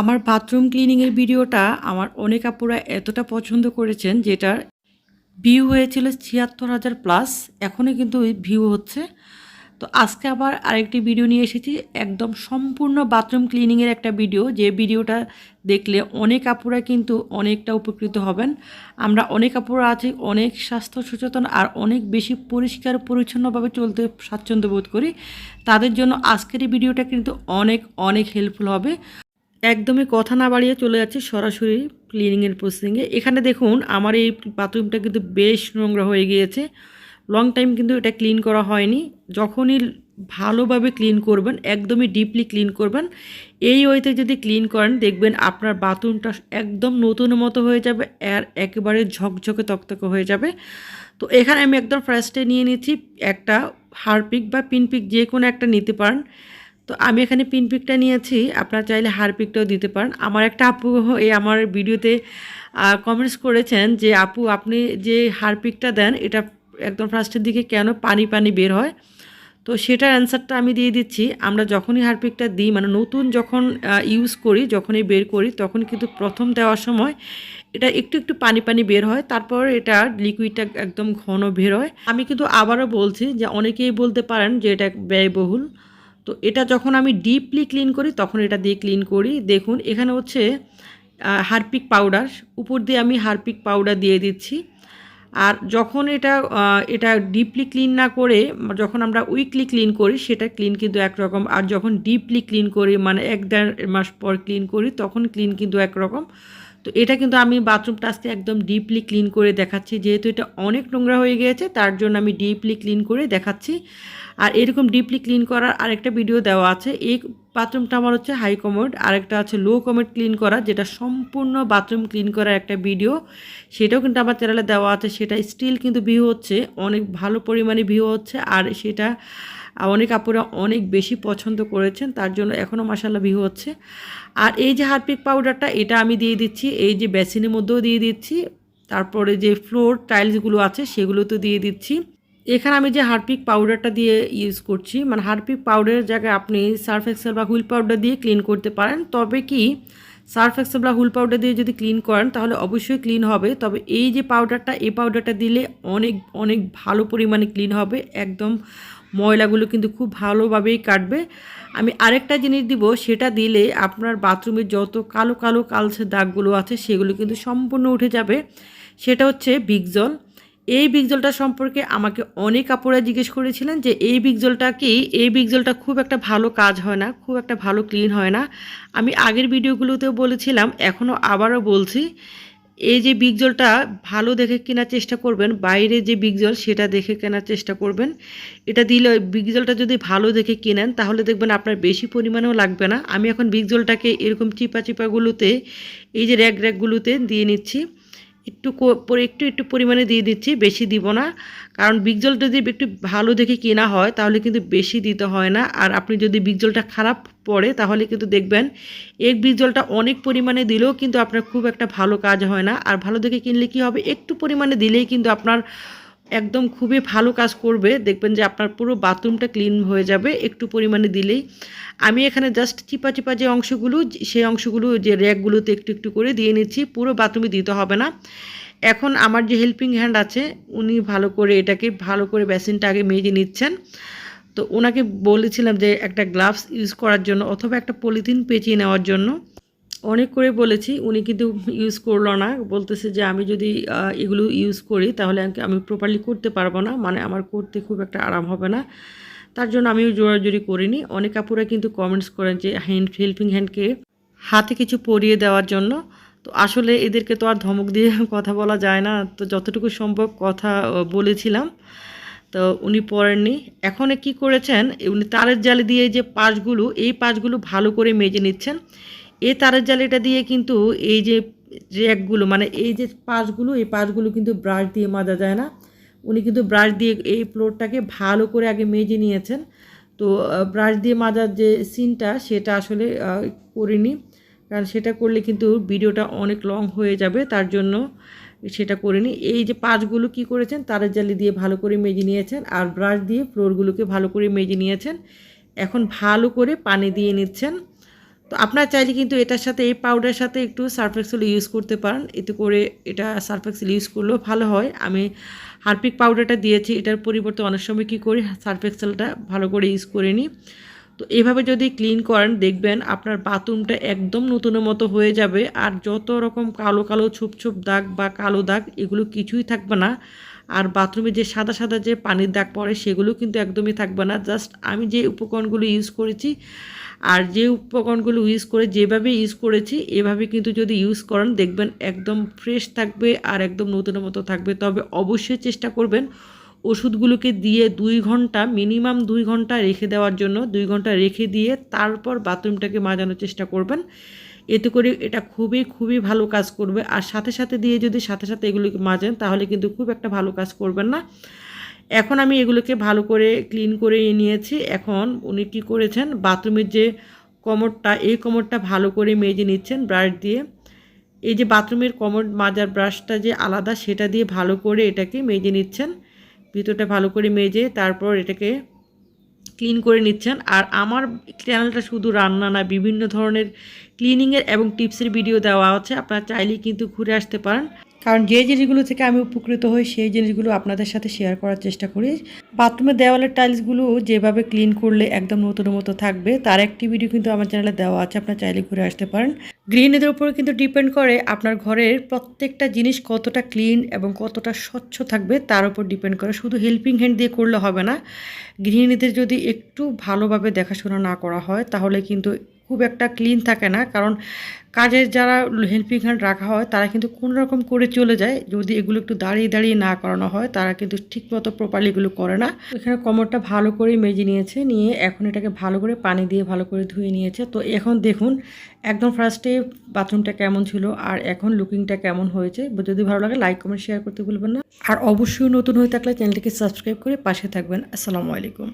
আমার বাথরুম ক্লিনিংয়ের ভিডিওটা আমার অনেক আপুরা এতটা পছন্দ করেছেন, যেটার ভিউ হয়েছিল ছিয়াত্তর হাজার প্লাস এখনও কিন্তু ভিউ হচ্ছে। তো আজকে আবার আরেকটি ভিডিও নিয়ে এসেছি, একদম সম্পূর্ণ বাথরুম ক্লিনিংয়ের একটা ভিডিও যে ভিডিওটা দেখলে অনেক আপুরা কিন্তু অনেকটা উপকৃত হবেন। আমরা অনেক আপুরা আছি, অনেক স্বাস্থ্য সচেতন আর অনেক বেশি পরিষ্কার, পরিচ্ছন্নভাবে চলতে স্বাচ্ছন্দ্য বোধ করি। তাদের জন্য আজকের এই ভিডিওটা কিন্তু অনেক অনেক হেল্পফুল হবে। একদমই কথা না বাড়িয়ে চলে যাচ্ছে সরাসরি ক্লিনিংয়ের প্রসেসিংয়ে এখানে দেখুন, আমার এই বাথরুমটা কিন্তু বেশ নোংরা হয়ে গিয়েছে। লং টাইম কিন্তু এটা ক্লিন করা হয়নি। যখনই ভালোভাবে ক্লিন করবেন, একদমই ডিপলি ক্লিন করবেন, এই ওয়েতে যদি ক্লিন করেন, দেখবেন আপনার বাথরুমটা একদম নতুন মতো হয়ে যাবে আর একেবারে ঝকঝকে তকতকে হয়ে যাবে। তো এখানে আমি একদম ফার্স্টে নিয়ে নিচ্ছি। একটা হারপিক বা পিনপিক যে কোনো একটা নিতে পারেন। তো আমি এখানে পিন পিকটা নিয়েছি, আপনারা চাইলে হারপিকটাও দিতে পারেন। আমার একটা আপু এই আমার ভিডিওতে কমেন্টস করেছেন যে, আপু, আপনি যে হারপিকটা দেন, এটা একদম ফার্স্টের দিকে কেন পানি পানি বের হয়? তো সেটার অ্যান্সারটা আমি দিয়ে দিচ্ছি। আমরা যখনই হারপিকটা দিই মানে নতুন যখন ইউজ করি, যখনই বের করি, তখন কিন্তু প্রথম দেওয়ার সময় এটা একটু একটু পানি পানি বের হয়, তারপর এটা লিকুইডটা একদম ঘন বের হয়। আমি কিন্তু আবারও বলছি যে, অনেকেই বলতে পারেন যে, এটা ব্যয়বহুল। তো এটা যখন আমি ডিপলি ক্লিন করি, তখন এটা দিয়ে ক্লিন করি। দেখুন, এখানে হচ্ছে হারপিক পাউডার উপর দিয়ে আমি হারপিক পাউডার দিয়ে দিচ্ছি। আর যখন এটা এটা ডিপলি ক্লিন না করে, যখন আমরা উইকলি ক্লিন করি, সেটা ক্লিন কিন্তু একরকম। আর যখন ডিপলি ক্লিন করি মানে এক দেড় মাস পর ক্লিন করি, তখন ক্লিন কিন্তু একরকম। তো এটা কিন্তু আমি বাথরুমটা আজকে একদম ডিপলি ক্লিন করে দেখাচ্ছি। যেহেতু এটা অনেক নোংরা হয়ে গিয়েছে, তার জন্য আমি ডিপলি ক্লিন করে দেখাচ্ছি। আর এরকম ডিপলি ক্লিন করার আরেকটা ভিডিও দেওয়া আছে। এই বাথরুমটা আমার হচ্ছে হাই কমোড আরেকটা আছে লো কমোড ক্লিন করা, যেটা সম্পূর্ণ বাথরুম ক্লিন করার একটা ভিডিও সেটাও কিন্তু আমার চ্যানেলে দেওয়া আছে, সেটা স্টিল কিন্তু ভিউ হচ্ছে, অনেক ভালো পরিমাণে ভিউ হচ্ছে, আর সেটা অনেক আপুরা অনেক বেশি পছন্দ করেছেন, তার জন্য এখনও মশালা ভিউ হচ্ছে। আর এই যে হারপিক পাউডারটা এটা আমি দিয়ে দিচ্ছি, এই যে বেসিনের মধ্যেও দিয়ে দিচ্ছি, তারপরে যে ফ্লোর টাইলসগুলো আছে সেগুলো তো দিয়ে দিচ্ছি। এখানে আমি যে হারপিক পাউডারটা দিয়ে ইউজ করছি মানে হারপিক পাউডারের জায়গায় আপনি সার্ফ এক্সেল বা হুইল পাউডার দিয়ে ক্লিন করতে পারেন। তবে কি সার্ফ এক্সেল বা হুল পাউডার দিয়ে যদি ক্লিন করেন, তাহলে অবশ্যই ক্লিন হবে। তবে এই যে পাউডারটা, এই পাউডারটা দিলে অনেক অনেক ভালো পরিমাণে ক্লিন হবে। একদম ময়লাগুলো কিন্তু খুব ভালোভাবেই কাটবে। আমি আরেকটা জিনিস দিব, সেটা দিলে আপনার বাথরুমে যত কালো কালো কালসে দাগগুলো আছে, সেগুলো কিন্তু সম্পূর্ণ উঠে যাবে। সেটা হচ্ছে বিগজল এই বিগজলটা সম্পর্কে আমাকে অনেক কাপড়ে জিজ্ঞেস করেছিলেন যে এই বিগজলটা কি? এই বিগজলটা খুব একটা ভালো কাজ হয় না, খুব একটা ভালো ক্লিন হয় না। আমি আগের ভিডিওগুলোতেও বলেছিলাম, এখনও আবারও বলছি, এই যে বিগজলটা ভালো দেখে কেনার চেষ্টা করবেন বাইরে যে বিগজল সেটা দেখে কেনার চেষ্টা করবেন। এটা দিলে বিগজলটা যদি ভালো দেখে কেনেন, তাহলে দেখবেন আপনার বেশি পরিমাণেও লাগবে না। আমি এখন বিগজলটাকে এরকম চিপা চিপাগুলোতে এই যে র্যাক র্যাকগুলোতে দিয়ে নিচ্ছি। একটু একটু একটু পরিমাণে দিয়ে দিচ্ছি, বেশি দিব না। কারণ বিগ জল যদি একটু ভালো দেখে কেনা হয়, তাহলে কিন্তু বেশি দিতে হয় না। আর আপনি যদি বিগ জলটা খারাপ পড়ে, তাহলে কিন্তু দেখবেন এক বিগ জলটা অনেক পরিমাণে দিলেও কিন্তু আপনার খুব একটা ভালো কাজ হয় না। আর ভালো দেখে কিনলে কি হবে? একটু পরিমাণে দিলেই কিন্তু আপনার একদম খুবই ভালো কাজ করবে। দেখবেন যে আপনার পুরো বাথরুমটা ক্লিন হয়ে যাবে, একটু পরিমাণে দিলেই। আমি এখানে জাস্ট চিপা চিপা যে অংশগুলো, সেই অংশগুলো যে র্যাকগুলোতে একটু একটু করে দিয়ে নিচ্ছি, পুরো বাথরুমে দিতে হবে না। এখন আমার যে হেল্পিং হ্যান্ড আছে, উনি ভালো করে এটাকে, ভালো করে বেসিনটা আগে মেজে নিচ্ছেন। তো ওনাকে বলেছিলাম যে একটা গ্লাভস ইউজ করার জন্য অথবা একটা পলিথিন পেঁচিয়ে নেওয়ার জন্য। অনেক করে বলেছি, উনি কিন্তু ইউজ করল না। বলতেছে যে আমি যদি এগুলো ইউজ করি তাহলে আমি প্রপারলি করতে পারব না। মানে আমার করতে খুব একটা আরাম হবে না। তার জন্য আমিও জোরাজোরি করিনি। অনেক আপুরা কিন্তু কমেন্টস করেন যে হ্যান্ড হেল্পিং হ্যান্ডকে হাতে কিছু পরিয়ে দেওয়ার জন্য। তো আসলে এদেরকে তো আর ধমক দিয়ে কথা বলা যায় না। তো যতটুকু সম্ভব কথা বলেছিলাম। তো উনি পড়েননি। এখন কি করেছেন, উনি তারের জালে দিয়ে যে পাশগুলো, এই পাশগুলো ভালো করে মেজে নিচ্ছেন। এই তারের জালিটা দিয়ে কিন্তু এই যে র্যাকগুলো মানে এই যে পাশগুলো, এই পাশগুলো কিন্তু ব্রাশ দিয়ে মাজা যায় না। উনি কিন্তু ব্রাশ দিয়ে এই ফ্লোরটাকে ভালো করে আগে মেজে নিয়েছেন। তো ব্রাশ দিয়ে মাজার যে সিনটা সেটা আসলে করিনি। কারণ সেটা করলে কিন্তু ভিডিওটা অনেক লং হয়ে যাবে, তার জন্য সেটা করিনি। এই যে পাঁচগুলো কি করেছেন, তারের জালি দিয়ে ভালো করে মেজে নিয়েছেন আর ব্রাশ দিয়ে ফ্লোরগুলোকে ভালো করে মেজে নিয়েছেন। এখন ভালো করে পানি দিয়ে নিচ্ছেন। তো আপনারা চাইলে কিন্তু এটার সাথে, এই পাউডারের সাথে একটু সার্ফ এক্সেল ইউজ করতে পারেন। এতে করে এটা সার্ফ এক্সেল ইউজ করলেও ভালো হয়। আমি হারপিক পাউডারটা দিয়েছি। এটার পরিবর্তে অনেক সময় কী করি? সার্ফ এক্সেলটা ভালো করে ইউজ করে নিই। তো এভাবে যদি ক্লিন করেন, দেখবেন আপনার বাথরুমটা একদম নতুনের মতো হয়ে যাবে। আর যত রকম কালো কালো ছোপ ছোপ দাগ বা কালো দাগ, এগুলো কিছুই থাকবে না। আর বাথরুমে যে সাদা সাদা যে পানির দাগ পড়ে, সেগুলো কিন্তু একদমই থাকবে না। জাস্ট আমি যে উপকরণগুলো ইউজ করেছি আর যে উপকরণগুলো ইউজ করে, যেভাবে ইউজ করেছি, এভাবে কিন্তু যদি ইউজ করেন, দেখবেন একদম ফ্রেশ থাকবে আর একদম নতুনের মতো থাকবে। তবে অবশ্যই চেষ্টা করবেন ওষুধগুলোকে দিয়ে দুই ঘণ্টা মিনিমাম দুই ঘণ্টা রেখে দেওয়ার জন্য, দুই ঘণ্টা রেখে দিয়ে তারপর বাথরুমটাকে মাজানোর চেষ্টা করবেন। এতে করে এটা খুবই খুবই ভালো কাজ করবে। আর সাথে সাথে দিয়ে যদি সাথে সাথে এগুলোকে মাজেন, তাহলে কিন্তু খুব একটা ভালো কাজ করবেন না। এখন আমি এগুলোকে ভালো করে ক্লিন করে নিয়েছি। এখন উনি কী করেছেন? বাথরুমের যে কমরটা, এই কমরটা ভালো করে মেজে নিচ্ছেন ব্রাশ দিয়ে। এই যে বাথরুমের কমর মাজার ব্রাশটা যে আলাদা, সেটা দিয়ে ভালো করে এটাকে মেজে নিচ্ছেন। ভিতরটা ভালো করে মেজে তারপর এটাকে ক্লিন করে নিচ্ছেন। আর আমার চ্যানেলটা শুধু রান্না না, বিভিন্ন ধরনের ক্লিনিংয়ের এবং টিপসের ভিডিও দেওয়া আছে। আপনারা চাইলেই কিন্তু ঘুরে আসতে পারেন। কারণ যে জিনিসগুলো থেকে আমি উপকৃত হই, সেই জিনিসগুলো আপনাদের সাথে শেয়ার করার চেষ্টা করি। বাথরুমের দেওয়ালের টাইলসগুলো যেভাবে ক্লিন করলে একদম নতুন মতো থাকবে, তার একটি ভিডিও কিন্তু আমার চ্যানেলে দেওয়া আছে, আপনার চাইলে ঘুরে আসতে পারেন। গৃহিণীদের উপরে কিন্তু ডিপেন্ড করে আপনার ঘরের প্রত্যেকটা জিনিস কতটা ক্লিন এবং কতটা স্বচ্ছ থাকবে, তার উপর ডিপেন্ড করে। শুধু হেল্পিং হ্যান্ড দিয়ে করলে হবে না গৃহিণীদের যদি একটু ভালোভাবে দেখাশোনা না করা হয়, তাহলে কিন্তু খুব একটা ক্লিন থাকে না। কারণ কাজের যারা হেল্পিং হ্যান্ড রাখা হয়, তারা কিন্তু কোনো রকম করে চলে যায়। যদি এগুলো একটু দাঁড়িয়ে দাঁড়িয়ে না করানো হয়, তারা কিন্তু ঠিকমতো প্রপারলি এগুলো করে না। এখানে কোমরটা ভালো করে মেজে নিয়েছে, নিয়ে এখন এটাকে ভালো করে পানি দিয়ে ভালো করে ধুয়ে নিয়েছে। তো এখন দেখুন, একদম ফার্স্টে বাথরুমটা কেমন ছিল আর এখন লুকিংটা কেমন হয়েছে। যদি ভালো লাগে লাইক কমেন্ট শেয়ার করতে ভুলবেন না। আর অবশ্যই নতুন হয়ে থাকলে চ্যানেলটিকে সাবস্ক্রাইব করে পাশে থাকবেন। আসসালামু আলাইকুম।